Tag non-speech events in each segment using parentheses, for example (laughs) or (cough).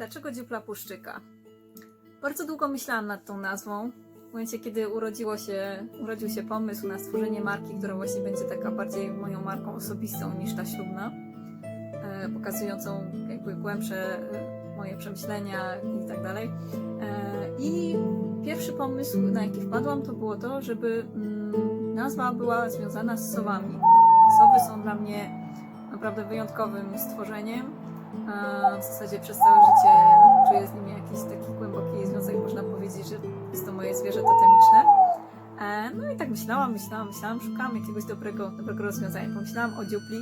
Dlaczego dziupla puszczyka? Bardzo długo myślałam nad tą nazwą. W momencie, kiedy urodziło się, urodził się pomysł na stworzenie marki, która właśnie będzie taka bardziej moją marką osobistą niż ta ślubna, e, pokazującą jakby głębsze e, moje przemyślenia i tak dalej. E, I pierwszy pomysł, na jaki wpadłam, to było to, żeby mm, nazwa była związana z sowami. Sowy są dla mnie naprawdę wyjątkowym stworzeniem. W zasadzie przez całe życie czuję z nimi jakiś taki głęboki związek, można powiedzieć, że jest to moje zwierzę totemiczne. E, No i tak myślałam, myślałam, myślałam, szukałam jakiegoś dobrego, dobrego rozwiązania. Pomyślałam o dziupli,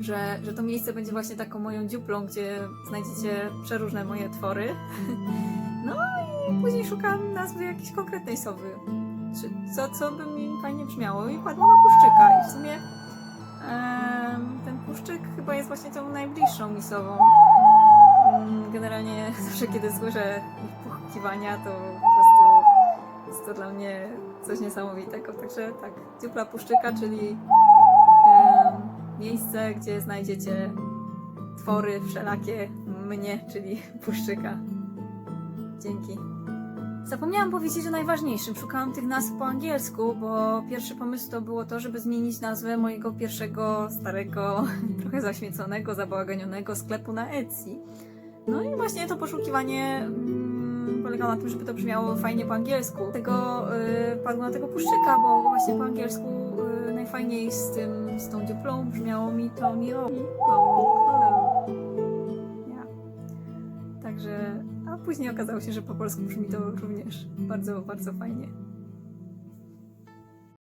że, że to miejsce będzie właśnie taką moją dziuplą, gdzie znajdziecie przeróżne moje twory. (laughs) No i później szukałam nazwy jakiejś konkretnej sowy. Co, co by mi fajnie brzmiało i padło na puszczyka. I w sumie ten chyba jest właśnie tą najbliższą mi sową. Mm, Generalnie (laughs) zawsze kiedy słyszę ich pochukiwania, to po prostu jest to dla mnie coś niesamowitego. Także tak, dziupla puszczyka, czyli em, miejsce, gdzie znajdziecie twory wszelakie mnie, czyli puszczyka. Dzięki. Zapomniałam powiedzieć o najważniejszym. Szukałam tych nazw po angielsku, bo pierwszy pomysł to było to, żeby zmienić nazwę mojego pierwszego, starego, (laughs) trochę zaśmieconego, zabałaganionego sklepu na Etsy. No i właśnie to poszukiwanie mm, polegało na tym, żeby to brzmiało fajnie po angielsku. Tego y, padło na tego puszczyka, bo właśnie po angielsku y, najfajniej z tym, z tą dziuplą brzmiało mi to Mirowi. Oh, hello. Także, a później okazało się, że po polsku brzmi to również bardzo, bardzo fajnie.